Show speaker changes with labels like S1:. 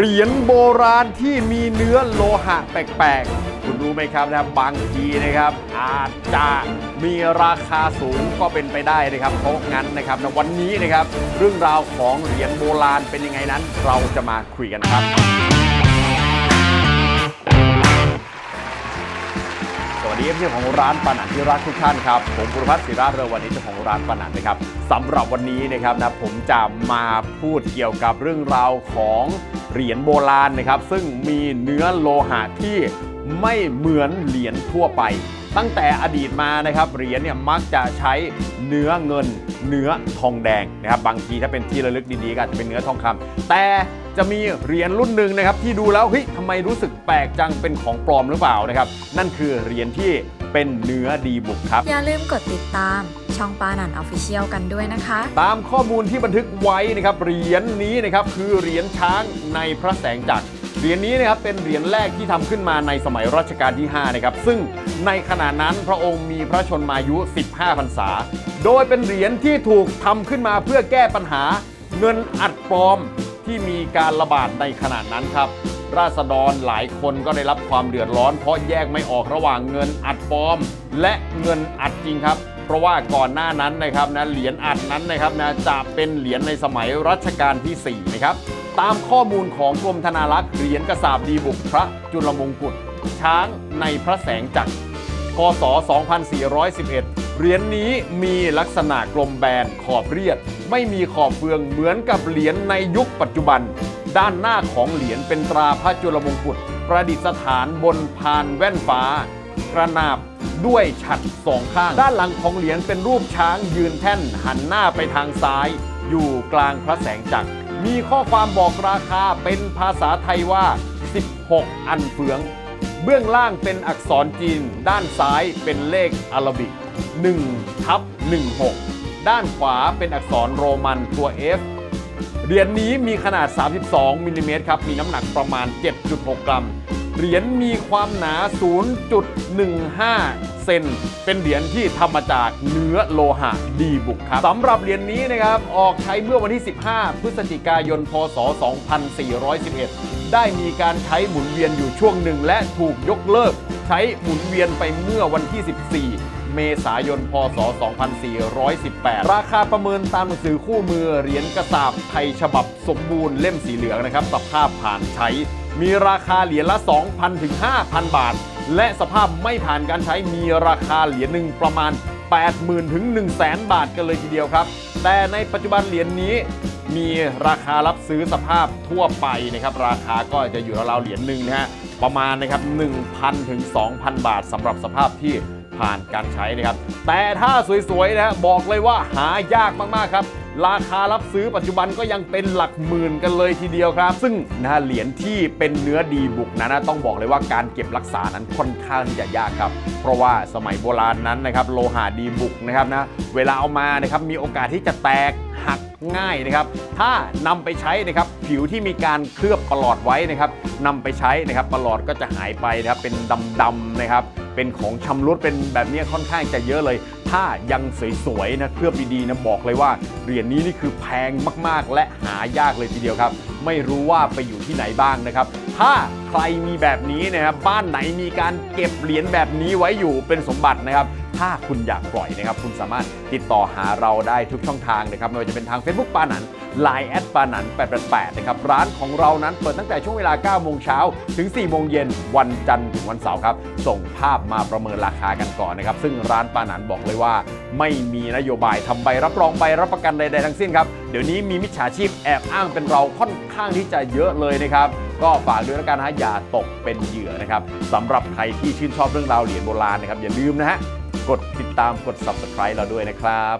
S1: เหรียญโบราณที่มีเนื้อโลหะแปลกๆ คุณรู้ไหมครับนะบางทีนะครับ อาจจะมีราคาสูงก็เป็นไปได้นะครับ เพราะงั้นนะครับในวันนี้นะครับ เรื่องราวของเหรียญโบราณเป็นยังไงนั้น เราจะมาคุยกันครับ เที่ยวของร้านปานันที่รักทุกท่านครับผมบุรพัฒน์ศิราเรือวันนี้เจ้าของร้านปานันนะครับสำหรับวันนี้นะครับนะผมจะมาพูดเกี่ยวกับเรื่องราวของเหรียญโบราณนะครับ ซึ่งมีเนื้อโลหะที่ ไม่เหมือนเหรียญทั่วไป ตั้งแต่อดีตมานะครับเหรียญเนี่ยมักจะใช้เนื้อเงิน เนื้อทองแดงนะครับบางทีถ้าเป็นที่ระลึกดีๆก็อาจจะเป็นเนื้อทองคำแต่จะมีเหรียญรุ่นหนึ่งนะครับที่ดูแล้วเฮ้ยทำไมรู้สึกแปลกจังเป็นของปลอมหรือเปล่านะครับนั่นคือเหรียญที่เป็นเนื้อดีบุกครับ
S2: อย่าลืมกดติดตามช่องปานันออฟฟิเชียลกันด้วยนะคะ
S1: ตามข้อมูลที่บันทึกไว้นะครับเหรียญนี้นะครับคือเหรียญช้างในพระแสงจักร เหรียญนี้นะครับเป็นเหรียญแรกที่ทำขึ้นมาในสมัยรัชกาลที่ 5 นะครับ ซึ่งในขณะนั้นพระองค์มีพระชนมายุ 15 พรรษา โดยเป็นเหรียญที่ถูกทำขึ้นมาเพื่อแก้ปัญหาเงินอัดปลอมที่มีการระบาดในขณะนั้นครับ ราษฎรหลายคนก็ได้รับความเดือดร้อน เพราะแยกไม่ออกระหว่างเงินอัดปลอม และเงินอัดจริงครับ เพราะว่าก่อนหน้านั้นนะครับนะเหรียญอัดนั้นนะครับนะจะเป็นเหรียญในสมัยรัชกาลที่ 4 นะครับ ตามข้อมูลของกรมธนารักษ์เหรียญกระสาบดีบุกพระจุลมงกุฎช้างในพระแสงจักรพศ 2411 เหรียญนี้มีลักษณะกลมแบนขอบเรียบไม่มีขอบเฟืองเหมือนกับเหรียญในยุคปัจจุบัน ด้านหน้าของเหรียญเป็นตราพระจุลมงกุฎประดิษฐานบนพานแว่นฟ้า กระนาบด้วยฉัดสองข้าง ด้านหลังของเหรียญเป็นรูปช้างยืนแท่นหันหน้าไปทางซ้าย อยู่กลางพระแสงจักร มีข้อความบอกราคาเป็นภาษาไทยว่า 16 อันเฟือง เบื้องล่างเป็นอักษรจีน ด้านซ้ายเป็นเลขอาราบิก1ทับ16 ด้านขวาเป็นอักษรโรมันตัว F เหรียญนี้มีขนาด 32มิลลิเมตรครับ มีน้ำหนักประมาณ 7.6 กรัม เหรียญมีความหนา 0.15 เซน เป็นเหรียญที่ทำมาจากเนื้อโลหะดีบุกครับสำหรับเหรียญนี้นะครับออกใช้เมื่อวันที่ 15 พฤศจิกายน พศ 2411 ได้มีการใช้หมุนเวียนอยู่ช่วงหนึ่ง และถูกยกเลิก ใช้หมุนเวียนไปเมื่อวันที่ 14เมษายน พศ 2418 ราคาประเมินตามหนังสือคู่มือเหรียญกระสาบไทยฉบับสมบูรณ์เล่มสีเหลืองนะครับ สภาพผ่านใช้ มีราคาเหรียญละ 2,000 ถึง 5,000 บาท และสภาพไม่ผ่านการใช้มีราคาเหรียญหนึ่งประมาณ 80,000ถึง100,000 บาทกันเลยทีเดียวครับ แต่ในปัจจุบันเหรียญนี้มีราคารับซื้อสภาพทั่วไปนะครับ ราคาก็จะอยู่ราวๆเหรียญหนึ่งนะฮะประมาณนะครับ1,000ถึง2,000 บาทสำหรับสภาพที่ ผ่านการใช้นะครับ แต่ถ้าสวยๆนะฮะบอกเลยว่าหายากมากๆครับ ราคารับซื้อปัจจุบันก็ยังเป็นหลักหมื่นกันเลยทีเดียวครับ ซึ่งนะฮะเหรียญที่เป็นเนื้อดีบุกนั้นนะต้องบอกเลยว่าการเก็บรักษานั้นค่อนข้างจะยากครับ เพราะว่าสมัยโบราณนั้นนะครับโลหะดีบุกนะครับนะเวลาเอามานะครับมีโอกาสที่จะแตกหักง่ายนะครับ ถ้านำไปใช้นะครับผิวที่มีการเคลือบประหลอดไว้นะครับนำไปใช้นะครับประหลอดก็จะหายไปนะครับเป็นดำๆนะครับ เป็นของชำรุดเป็นแบบนี้ค่อนข้างจะเยอะเลย ถ้ายังสวยๆนะเคลือบดีๆนะบอกเลยว่าเหรียญนี้นี่คือแพงมากๆ และหายากเลยทีเดียวครับ ไม่รู้ว่าไปอยู่ที่ไหนบ้างนะครับ ถ้าใครมีแบบนี้นะครับบ้านไหนมีการเก็บเหรียญแบบนี้ไว้อยู่เป็นสมบัตินะครับถ้าคุณอยากปล่อยนะครับ คุณสามารถติดต่อหาเราได้ทุกช่องทางนะครับไม่ว่าจะเป็นทาง Facebook ปานัน Line แอดปานัน888นะครับร้านของเรานั้นเปิดตั้งแต่ช่วงเวลา9โมงเช้าถึง 4 โมงเย็นวันจันทร์ถึงวันเสาร์ครับ ส่งภาพมาประเมินราคากันก่อนนะครับ ซึ่งร้านปานันบอกเลยว่า ไม่มีนโยบายทำใบรับรองใบรับประกันใดๆทั้งสิ้นครับ เดี๋ยวนี้มีมิจฉาชีพแอบอ้างเป็นเราค่อนข้างที่จะเยอะเลยนะครับก็ฝากด้วยแล้วกันนะฮะอย่าตกเป็นเหยื่อนะครับสำหรับใครที่ชื่นชอบเรื่องราวเหรียญโบราณนะครับอย่าลืมนะฮะกดติดตามกด subscribe เราด้วยนะครับ